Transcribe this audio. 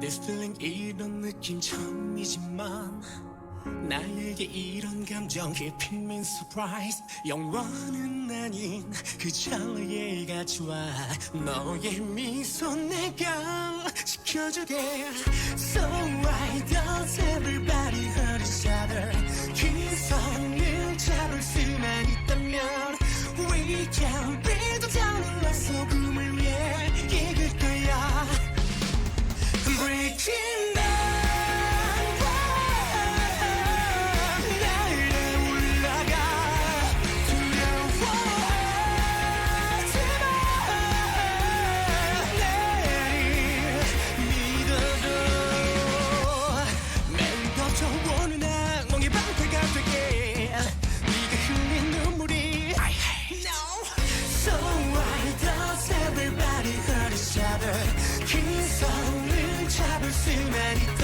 This feeling 이런 느낌 처음이지만 나에게 이런 감정 surprise 영원은 아닌 그저 얘가 좋아 너의 미소 내가 지켜주게 So why does everybody hurt each other 기선을 잡을 수만 있다면 We can build a town 내소 긴 손을 잡